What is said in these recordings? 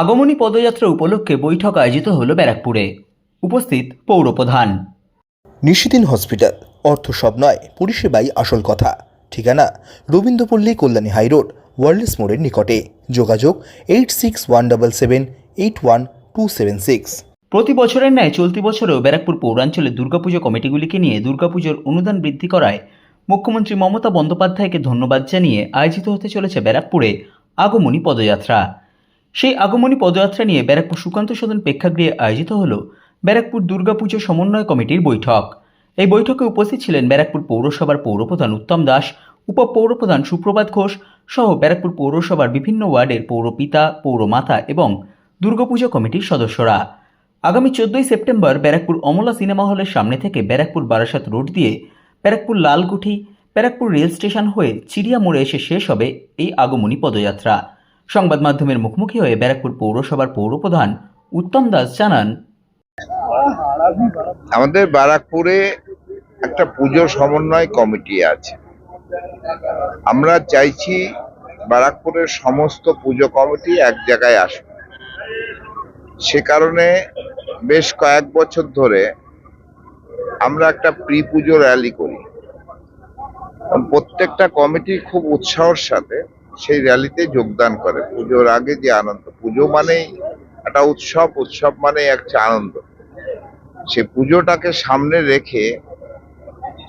আগমনী পদযাত্রা উপলক্ষে বৈঠক আয়োজিত হলো ব্যারাকপুরে। উপস্থিত পৌরপ্রধান। নিশিদিন হসপিটাল অর্থ সব নয় পরিষেবাই আসল কথা। ঠিকানা রবীন্দ্রপল্লী কল্যাণী হাইরোড ওয়ার্ল্ডস মোড়ের নিকটে। যোগাযোগ eight six one double seven eight one two seven six. প্রতি বছরের ন্যায় চলতি বছরেও ব্যারাকপুর পৌরাঞ্চলে দুর্গাপুজো কমিটিগুলিকে নিয়ে দুর্গাপুজোর অনুদান বৃদ্ধি করায় মুখ্যমন্ত্রী মমতা বন্দ্যোপাধ্যায়কে ধন্যবাদ জানিয়ে আয়োজিত হতে চলেছে ব্যারাকপুরে আগমনী পদযাত্রা। সেই আগমনী পদযাত্রা নিয়ে ব্যারাকপুর সুকান্ত সদন প্রেক্ষাগৃহে আয়োজিত হল ব্যারাকপুর দুর্গাপুজো সমন্বয় কমিটির বৈঠক। এই বৈঠকে উপস্থিত ছিলেন ব্যারাকপুর পৌরসভার পৌরপ্রধান উত্তম দাস, উপপৌরপ্রধান সুপ্রভাত ঘোষ সহ ব্যারাকপুর পৌরসভার বিভিন্ন ওয়ার্ডের পৌরপিতা, পৌরমাতা এবং দুর্গাপুজো কমিটির সদস্যরা। আগামী চোদ্দই সেপ্টেম্বর ব্যারাকপুর অমলা সিনেমা হলের সামনে থেকে ব্যারাকপুর বারাসাত রোড দিয়ে ব্যারাকপুর লালকুঠি, ব্যারাকপুর রেল স্টেশন হয়ে চিড়িয়া মোড়ে এসে শেষ হবে এই আগমনী পদযাত্রা। সংবাদ মাধ্যমের মুখোমুখি হয়ে ব্যারাকপুর পৌরসভার পৌরপ্রধান উত্তম দাস জানান, আমাদের বারাকপুরে একটা পুজো সমন্বয় কমিটি আছে। আমরা চাইছি বারাকপুরের সমস্ত পুজো কমিটি এক জায়গায় আসবে সে কারণে বেশ কয়েক বছর ধরে আমরা একটা প্রি পুজো র্যালি করি। প্রত্যেকটা কমিটি খুব উৎসাহর সাথে সেই র্যালিতে যোগদান করে। পুজোর আগে যে আনন্দ, পুজো মানেই একটা উৎসব উৎসব মানে একটা আনন্দ। সে পুজোটাকে সামনে রেখে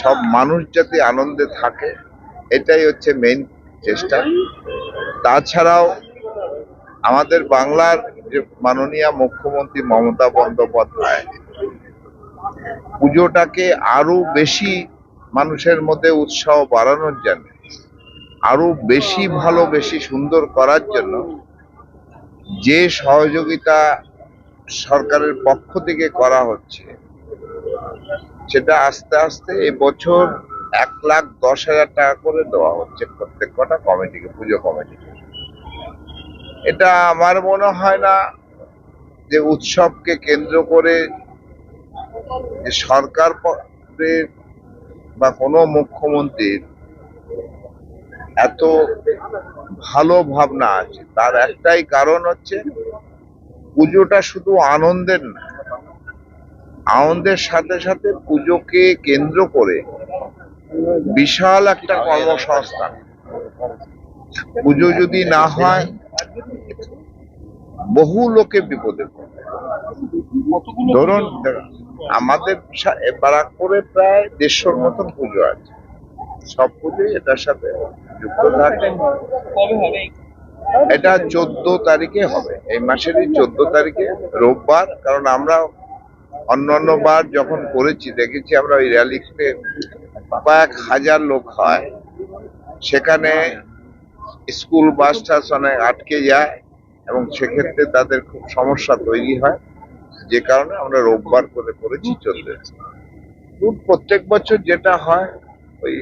সব মানুষ যাতে আনন্দে থাকে, এটাই হচ্ছে মেইন চেষ্টা। তাছাড়াও আমাদের বাংলার যে মাননীয় মুখ্যমন্ত্রী মমতা বন্দ্যোপাধ্যায়, পুজোটাকে আরও বেশি মানুষের মধ্যে উৎসাহ বাড়ানোর জন্য আরও বেশি ভালো, বেশি সুন্দর করার জন্য যে সহযোগিতা সরকারের পক্ষ থেকে করা হচ্ছে, সেটা আস্তে আস্তে এবছর এক লাখ দশ হাজার টাকা করে দেওয়া হচ্ছে প্রত্যেক কটা কমিটিকে, পুজো কমিটিকে। এটা আমার মনে হয় না যে উৎসবকে কেন্দ্র করে সরকার বা কোনো মুখ্যমন্ত্রীর এত ভালো ভাবনা আছে। তার একটাই কারণ হচ্ছে, পুজোটা শুধু আনন্দের না, আনন্দের সাথে সাথে পুজোকে কেন্দ্র করে বিশাল একটা কর্মসংস্থান। পুজো যদি না হয়, বহু লোকে বিপদে পড়বে। ধরুন, আমাদের বারাকপুরে প্রায় দেড়শোর মতন পুজো আছে। সব পুজোই এটার সাথে যুক্ত থাকে এটা চোদ্দ তারিখে হবে। এই মাসেরই চোদ্দ তারিখে, রোববার। কারণ আমরা অন্যান্য বার যখন করেছি, দেখেছি আমরা ওই র্যালিতে কয়েক হাজার লোক হয়। সেখানে স্কুল বাস টাস অনেক আটকে যায় এবং সেক্ষেত্রে তাদের খুব সমস্যা তৈরি হয়। যে কারণে আমরা রোববার করে করেছি চোদ্দ প্রত্যেক বছর যেটা হয়, ওই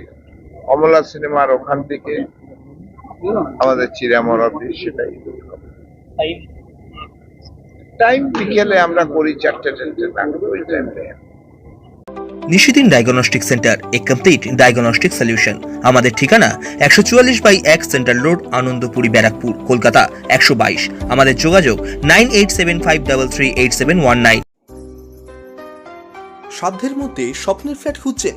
অমলা সিনেমার ওখান থেকে আমাদের চিড়ামর অব্দি সেটাই টাইম বিকেলে আমরা করি চারটে চারটে না ওই টাইমটাই নিশিদিন ডায়াগনস্টিক সেন্টার এ কমপ্লিট ডায়াগনস্টিক সলিউশন আমাদের ঠিকানা একশো চুয়াল্লিশ বাই এক সেন্ট্রাল রোড আনন্দপুরি ব্যারাকপুর কলকাতা একশো বাইশ। আমাদের যোগাযোগ nine eight seven five double three eight seven one nine. সাধ্যের মধ্যে স্বপ্নের ফ্ল্যাট খুঁজছেন